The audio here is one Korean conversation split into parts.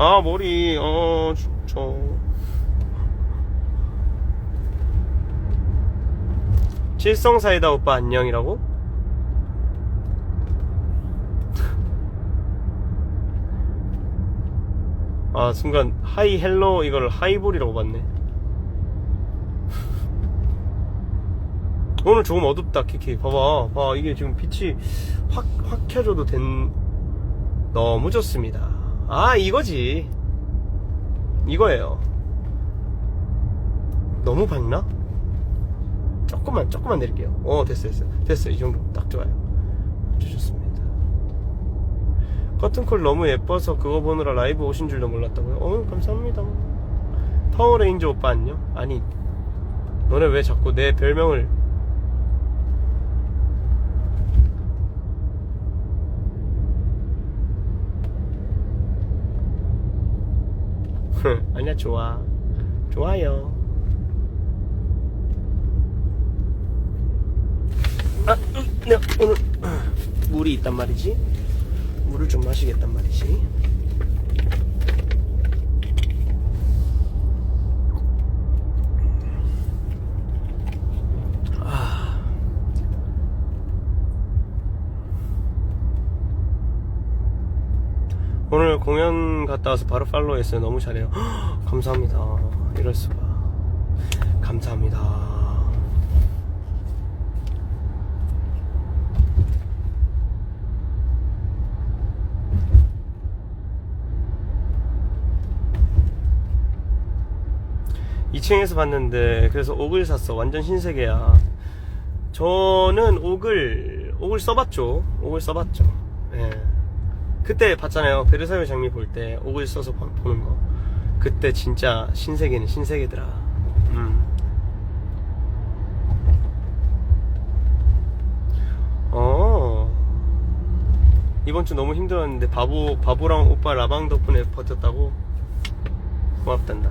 아 머리. 어 진짜 칠성사이다 오빠 안녕이라고? 아 순간 하이 헬로 이걸 하이볼이라고 봤네. 오늘 조금 어둡다 키키. 봐봐. 봐 이게 지금 빛이 확, 확 켜줘도 된 너무 좋습니다 아 이거지. 이거예요. 너무 밝나? 조금만 조금만 내릴게요. 어 됐어 됐어. 됐어. 이 정도. 딱 좋아요. 아주 좋습니다. 커튼콜 너무 예뻐서 그거 보느라 라이브 오신 줄도 몰랐다고요? 어 감사합니다. 파워레인저 오빠 안녕? 아니 너네 왜 자꾸 내 별명을 아니야 좋아. 좋아요. 아, 음, 내가 오늘 물이 있단 말이지. 물을 좀 마시겠단 말이지 아. 오늘 공연 갔다 와서 바로 팔로우 했어요. 너무 잘해요. 헉, 감사합니다. 이럴 수가. 감사합니다. 이층에서 봤는데 그래서 옥을 샀어. 완전 신세계야. 저는 옥을 옥을 써봤죠. 옥을 써봤죠. 예. 그때 봤잖아요. 베르사유 장미 볼때 옥을 써서 봐- 보는 거. 그때 진짜 신세계는 신세계더라. 음. 어. 이번 주 너무 힘들었는데 바보 바보랑 오빠 라방 덕분에 버텼다고. 고맙단다.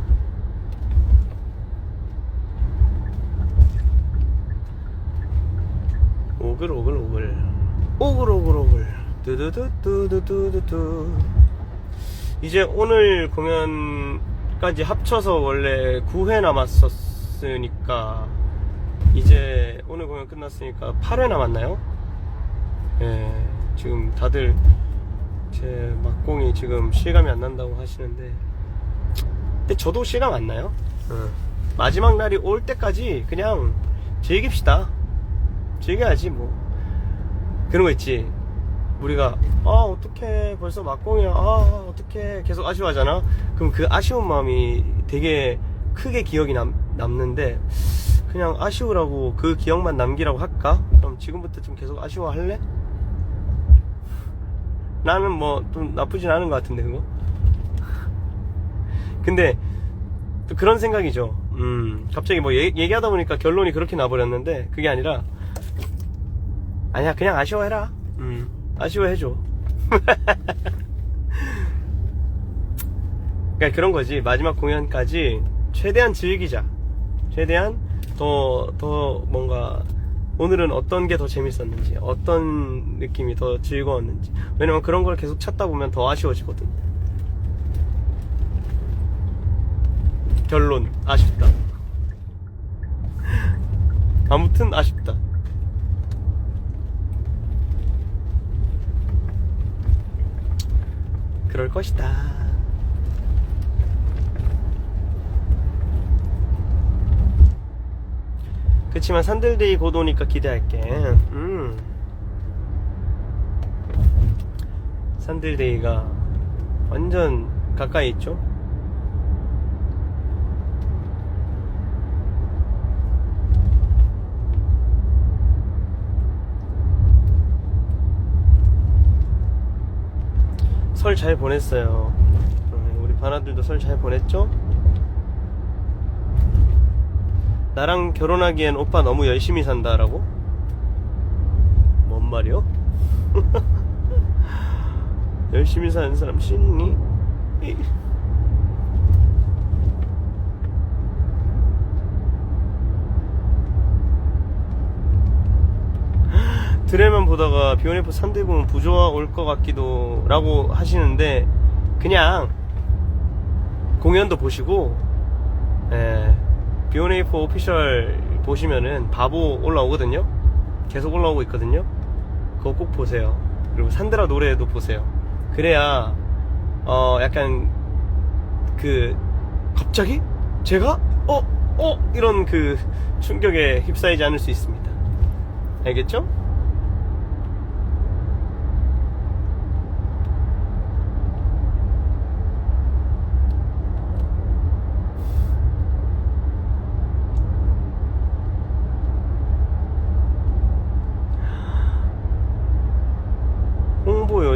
오글 오글 오글 오글 오글 오글 두두두두두두두 이제 오늘 공연까지 합쳐서 원래 9회 남았었으니까 이제 오늘 공연 끝났으니까 8회 남았나요? 예 지금 다들 제 막공이 지금 실감이 안 난다고 하시는데 근데 저도 실감 안 나요 어. 마지막 날이 올 때까지 그냥 즐깁시다 즐겨야지 뭐 그런 거 있지 우리가 아 어떡해. 벌써 막공이야. 아 어떡해. 계속 아쉬워하잖아. 그럼 그 아쉬운 마음이 되게 크게 기억이 남, 남는데 그냥 아쉬우라고 그 기억만 남기라고 할까? 그럼 지금부터 좀 계속 아쉬워할래? 나는 뭐 좀 나쁘진 않은 것 같은데 그거? 근데 또 그런 생각이죠. 음 갑자기 뭐 얘- 얘기하다 보니까 결론이 그렇게 나버렸는데 그게 아니라 아니야 그냥 아쉬워해라. 음 아쉬워해줘. 그러니까 그런 거지. 마지막 공연까지 최대한 즐기자. 최대한 더 더 뭔가 오늘은 어떤 게 더 재밌었는지 어떤 느낌이 더 즐거웠는지. 왜냐면 그런 걸 계속 찾다 보면 더 아쉬워지거든. 결론 아쉽다. 아무튼 아쉽다 그럴 것이다. 그치만 산들데이 곧 오니까 기대할게. 음. 산들데이가 완전 가까이 있죠? 설 잘 보냈어요. 어, 우리 바나들도 설 잘 보냈죠? 나랑 결혼하기엔 오빠 너무 열심히 산다라고? 뭔 말이요? 열심히 사는 사람 싫니? 이. 드레만 보다가 비오네프 3대 보면 부조화 올 것 같기도 라고 하시는데 그냥 공연도 보시고 예, 비오네이프 오피셜 보시면은 바보 올라오거든요. 계속 올라오고 있거든요. 그거 꼭 보세요. 그리고 산드라 노래도 보세요. 그래야 어 약간 그 갑자기 제가 어 어 이런 그 충격에 휩싸이지 않을 수 있습니다. 알겠죠?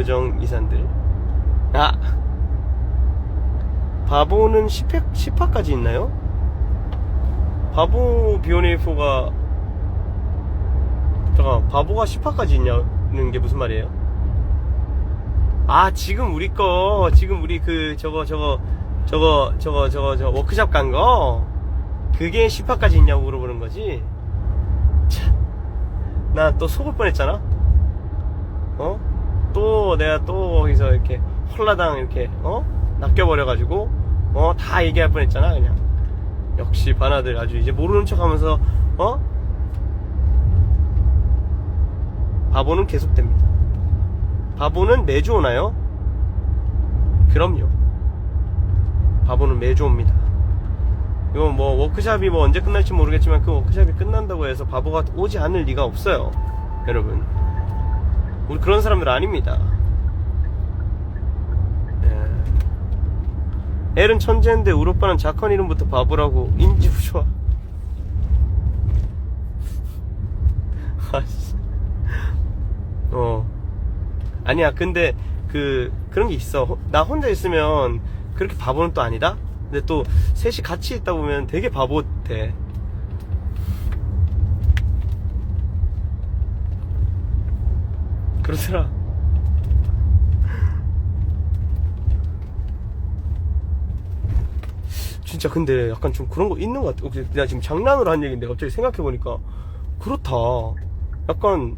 요정 이산들. 아! 바보는 10회, 10화까지 있나요? 바보 비오네이프가 잠깐 바보가 10화까지 있냐는 게 무슨 말이에요? 아 지금 우리 거 지금 우리 그 저거 저거 저거 저거 저거 저 워크샵 간 거 그게 10화까지 있냐고 물어보는 거지 나 또 속을 뻔했잖아 어? 또 내가 또 거기서 이렇게 홀라당 이렇게 어? 낚여버려가지고 어? 다 얘기할 뻔했잖아 그냥 역시 바나들 아주 이제 모르는 척하면서 어? 바보는 계속됩니다. 바보는 매주 오나요? 그럼요. 바보는 매주 옵니다. 이거 뭐 워크샵이 뭐 언제 끝날지 모르겠지만 그 워크샵이 끝난다고 해서 바보가 오지 않을 리가 없어요. 여러분. 우리 그런 사람들 아닙니다. 예. 엘은 천재인데 우리 오빠는 작한 이름부터 바보라고 인지 부좋아. 아씨. 어. 아니야, 근데 그 그런 게 있어. 호- 나 혼자 있으면 그렇게 바보는 또 아니다. 근데 또 셋이 같이 있다 보면 되게 바보 돼. 그러더라. 진짜 근데 약간 좀 그런 거 있는 것 같아. 어, 내가 지금 장난으로 한 얘기인데 갑자기 생각해보니까 그렇다. 약간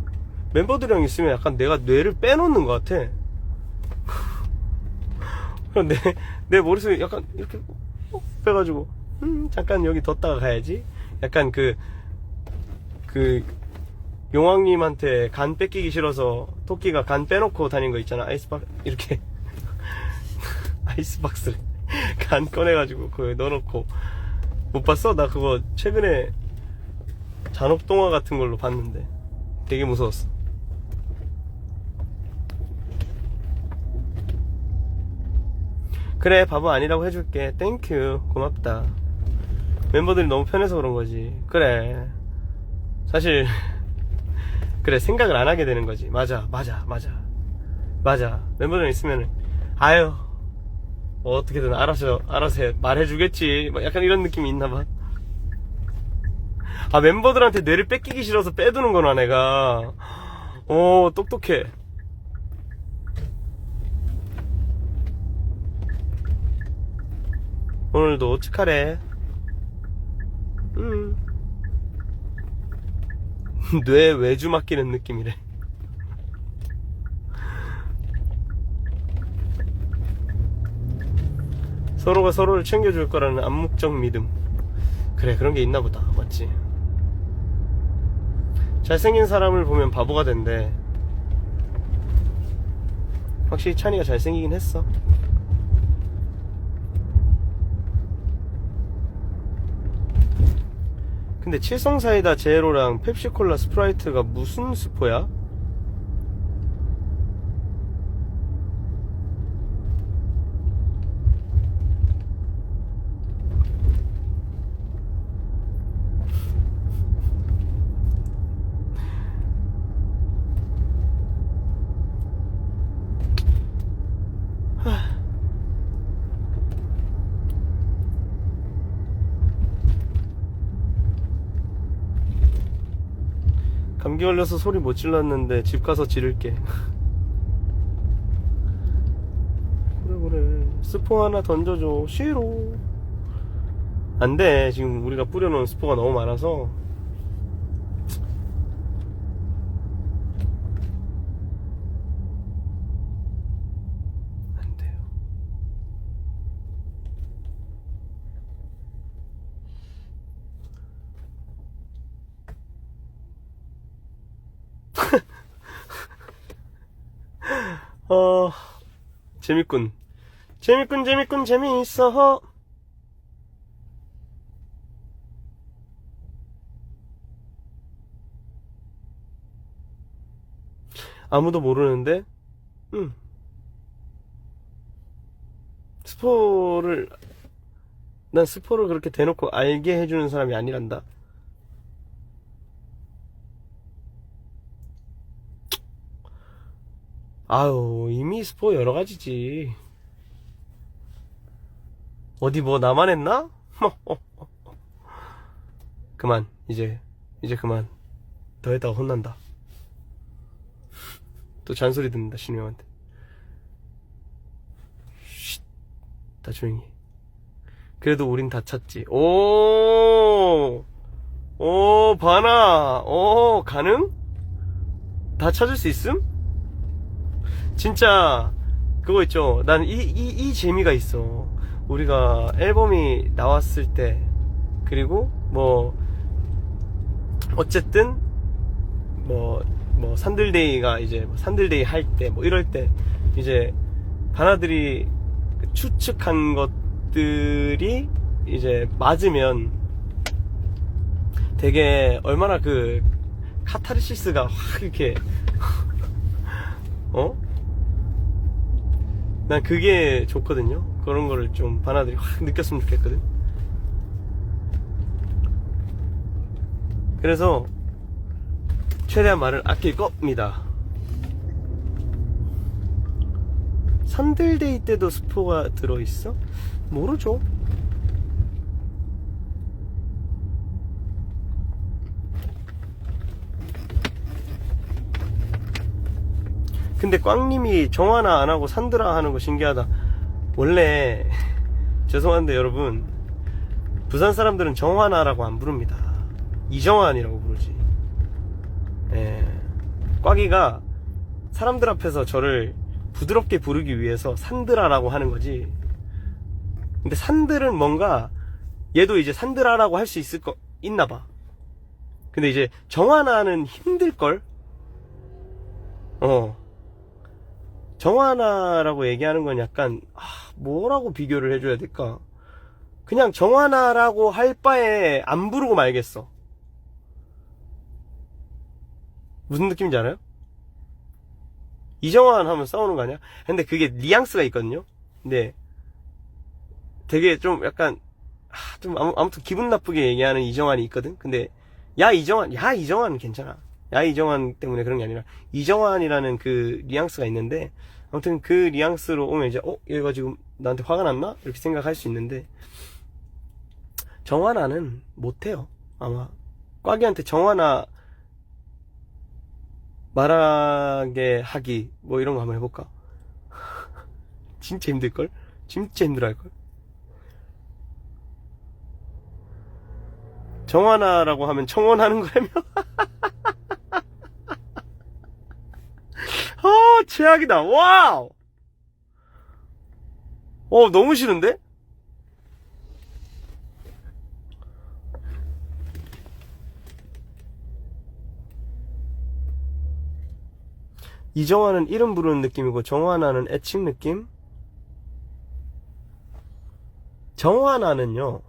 멤버들이랑 있으면 약간 내가 뇌를 빼놓는 것 같아. 내, 내 머릿속에 약간 이렇게 어, 빼가지고, 음, 잠깐 여기 뒀다가 가야지. 약간 그, 그, 용왕님한테 간 뺏기기 싫어서 토끼가 간 빼놓고 다닌 거 있잖아. 아이스박, 이렇게. 아이스박스를 간 꺼내가지고 거기 넣어놓고. 못 봤어? 나 그거 최근에 잔혹 동화 같은 걸로 봤는데 되게 무서웠어. 그래 바보 아니라고 해줄게 땡큐 고맙다 멤버들이 너무 편해서 그런 거지 그래 사실 그래 생각을 안 하게 되는 거지 맞아 맞아 맞아 맞아 멤버들 있으면은 아유 뭐 어떻게든 알아서 알아서 해. 말해주겠지 뭐 약간 이런 느낌이 있나봐 아 멤버들한테 뇌를 뺏기기 싫어서 빼두는구나 내가 오 똑똑해 오늘도 어떡하래? 음. 뇌 외주 맡기는 느낌이래. 서로가 서로를 챙겨줄 거라는 암묵적 믿음. 그래, 그런 게 있나 보다. 맞지? 잘생긴 사람을 보면 바보가 된대. 확실히 찬이가 잘생기긴 했어. 근데 칠성사이다 제로랑 펩시콜라 스프라이트가 무슨 스포야? 감기 걸려서 소리 못 질렀는데 집 가서 지를게. 그래 그래. 스포 하나 던져줘. 싫어 안돼. 지금 우리가 뿌려놓은 스포가 너무 많아서 안 돼요 어, 재밌군. 재밌군, 재밌군, 재미있어. 아무도 모르는데, 음. 스포를, 난 스포를 그렇게 대놓고 알게 해주는 사람이 아니란다. 아유, 이미 스포 여러 가지지. 어디 뭐 나만 했나? 그만, 이제, 이제 그만. 더 했다가 혼난다. 또 잔소리 듣는다, 신우 형한테. 쉿, 다 조용히. 해. 그래도 우린 다 찾지. 오, 오, 바나, 오, 가능? 다 찾을 수 있음? 진짜 그거 있죠. 난 이 이 이 재미가 있어. 우리가 앨범이 나왔을 때 그리고 뭐 어쨌든 뭐 뭐 산들데이가 이제 뭐 산들데이 할 때 뭐 이럴 때 이제 바나들이 그 추측한 것들이 이제 맞으면 되게 얼마나 그 카타르시스가 확 이렇게 어? 난 그게 좋거든요. 그런 거를 좀 바나들이 확 느꼈으면 좋겠거든. 그래서 최대한 말을 아낄 겁니다. 산들데이 때도 스포가 들어있어? 모르죠. 근데 꽝님이 정화나 안 하고 산드라 하는 거 신기하다. 원래 죄송한데 여러분 부산 사람들은 정화나라고 안 부릅니다. 이정환이라고 부르지. 예. 꽝이가 사람들 앞에서 저를 부드럽게 부르기 위해서 산드라라고 하는 거지. 근데 산들은 뭔가 얘도 이제 산드라라고 할 수 있을 거 있나 봐. 근데 이제 정화나는 힘들 걸. 어. 정화나라고 얘기하는 건 약간 아, 뭐라고 비교를 해줘야 될까? 그냥 정화나라고 할 바에 안 부르고 말겠어. 무슨 느낌인지 알아요? 이정환 하면 싸우는 거 아니야? 근데 그게 뉘앙스가 있거든요. 근데 되게 좀 약간 아, 좀 아무, 아무튼 기분 나쁘게 얘기하는 이정환이 있거든. 근데 야 이정환, 야 이정환은 괜찮아. 야 이정환 때문에 그런 게 아니라 이정환이라는 그 뉘앙스가 있는데 아무튼 그 뉘앙스로 오면 이제 어? 얘가 지금 나한테 화가 났나? 이렇게 생각할 수 있는데 정환아는 못해요. 아마 꽉이한테 정환아 말하게 하기 뭐 이런 거 한번 해볼까? 진짜 힘들걸? 진짜 힘들어할걸? 정환아라고 하면 청원하는 거라며 아, 최악이다. 와우! 어, 너무 싫은데? 이정환은 이름 부르는 느낌이고 정환아는 애칭 느낌? 정환아는요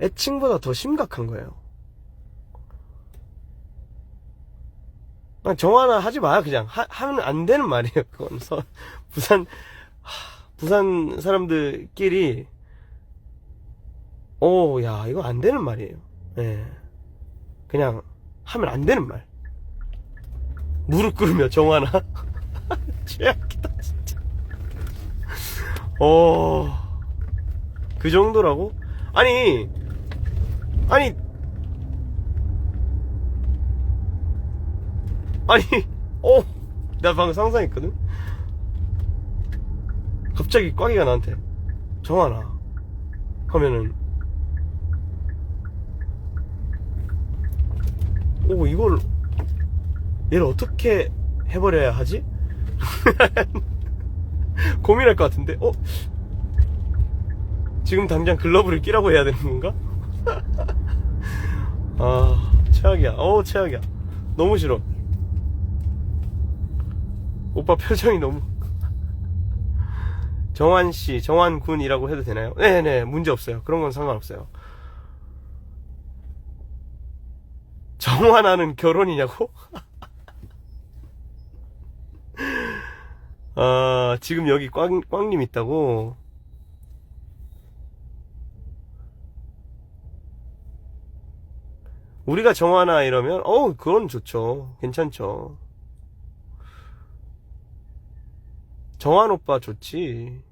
애칭보다 더 심각한 거예요. 그냥 정화나 하지 마 그냥. 하, 하면 안 되는 말이에요 그건. 서, 부산 하, 부산 사람들끼리 오 야 이거 안 되는 말이에요. 예. 그냥 하면 안 되는 말. 무릎 꿇으며 정화나. 최악이다 진짜. 어그 정도라고? 아니 아니 아니, 어, 내가 방금 상상했거든? 갑자기 꽝이가 나한테, 정하나. 하면은, 오, 이걸, 얘를 어떻게 해버려야 하지? 고민할 것 같은데, 어? 지금 당장 글러브를 끼라고 해야 되는 건가? 아, 최악이야. 어, 최악이야. 너무 싫어. 오빠 표정이 너무. 정환 씨, 정환 군이라고 해도 되나요? 네네, 문제 없어요. 그런 건 상관없어요. 정환아는 결혼이냐고? 아, 지금 여기 꽝, 꽝님 있다고? 우리가 정하나 이러면, 어, 그건 좋죠. 괜찮죠. 정한 오빠 좋지.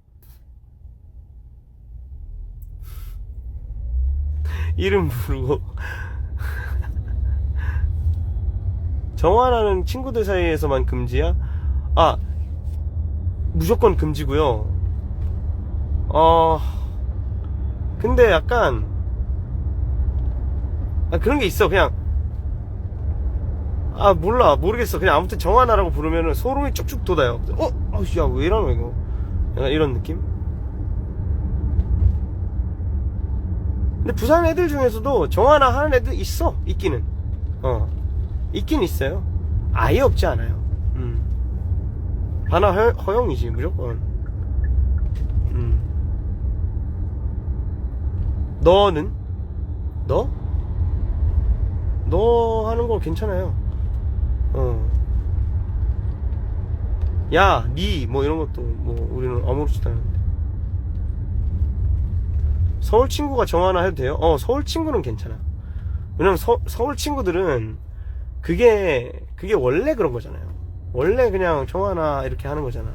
이름 부르고. 정하나는 친구들 사이에서만 금지야? 아, 무조건 금지고요. 어, 근데 약간, 아, 그런 게 있어. 그냥, 아, 몰라. 모르겠어. 그냥 아무튼 정하나라고 부르면은 소름이 쭉쭉 돋아요. 어? 아, 야, 왜 이러노, 이거. 약간 이런 느낌? 근데 부산 애들 중에서도 정하나 하는 애들 있어. 있기는. 어. 있긴 있어요. 아예 없지 않아요. 음. 반화 허, 허용이지, 무조건. 음. 너는? 너? 너 하는 거 괜찮아요. 어. 야, 니, 뭐 이런 것도, 뭐, 우리는 아무렇지도 않은데. 서울 친구가 정하나 해도 돼요? 어, 서울 친구는 괜찮아. 왜냐면 서, 서울 친구들은 그게, 그게 원래 그런 거잖아요. 원래 그냥 정하나 이렇게 하는 거잖아.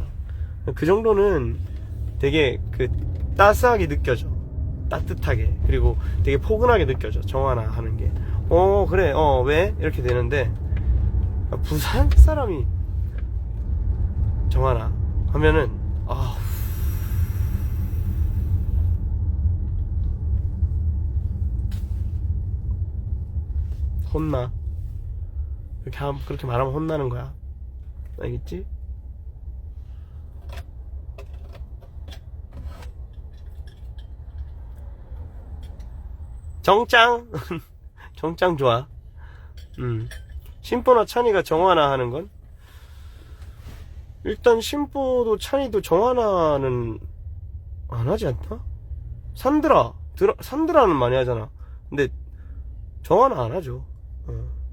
그 정도는 되게 그 따스하게 느껴져. 따뜻하게. 그리고 되게 포근하게 느껴져. 정하나 하는 게. 어, 그래. 어, 왜? 이렇게 되는데, 부산 사람이 정하나 하면은, 아 혼나. 그렇게, 함- 그렇게 말하면 혼나는 거야. 알겠지? 정짱! 정짱 좋아. 음. 심보나 찬이가 정하나 하는 건? 일단 심보도 찬이도 정하나는 안 하지 않나? 산드라, 드라, 산드라는 많이 하잖아. 근데 정하나 안 하죠. 어.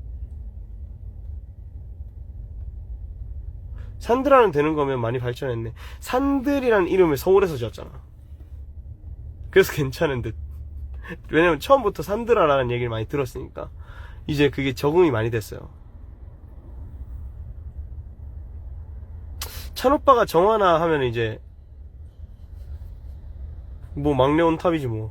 산드라는 되는 거면 많이 발전했네. 산들이라는 이름을 서울에서 지었잖아. 그래서 괜찮은 듯. 왜냐면 처음부터 산드라라는 얘기를 많이 들었으니까. 이제 그게 적응이 많이 됐어요. 찬오빠가 정하나 하면 이제 뭐 막내 온 탑이지 뭐.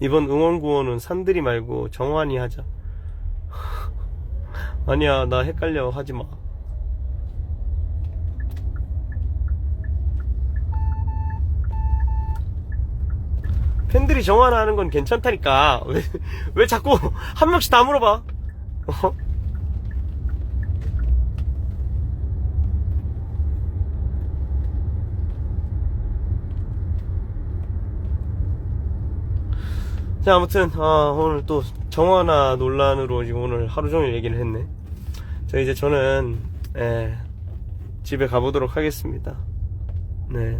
이번 응원 구호는 산들이 말고 정환이 하자. 아니야, 나 헷갈려. 하지 마. 팬들이 정하나 하는 건 괜찮다니까. 왜, 왜 자꾸 한 명씩 다 물어봐? 어? 자, 아무튼, 아, 오늘 또 정화나 논란으로 지금 오늘 하루 종일 얘기를 했네. 자, 이제 저는, 예, 집에 가보도록 하겠습니다. 네.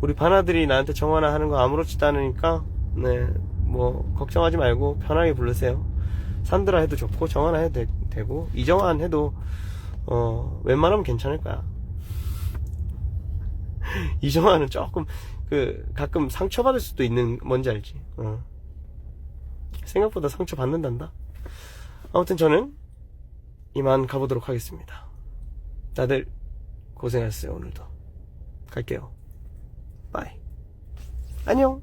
우리 바나들이 나한테 정화나 하는 거 아무렇지도 않으니까, 네, 뭐, 걱정하지 말고 편하게 부르세요. 산드라 해도 좋고, 정화나 해도 되, 고 이정환 해도, 어, 웬만하면 괜찮을 거야. 이정환은 조금, 그, 가끔 상처받을 수도 있는, 뭔지 알지? 어. 생각보다 상처받는단다. 아무튼 저는 이만 가보도록 하겠습니다. 다들 고생하셨어요, 오늘도. 갈게요. 바이. 안녕.